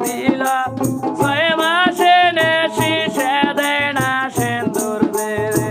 দিলা ছয় মাসে নেশি সে দেয় না সেন্দুর বেড়ে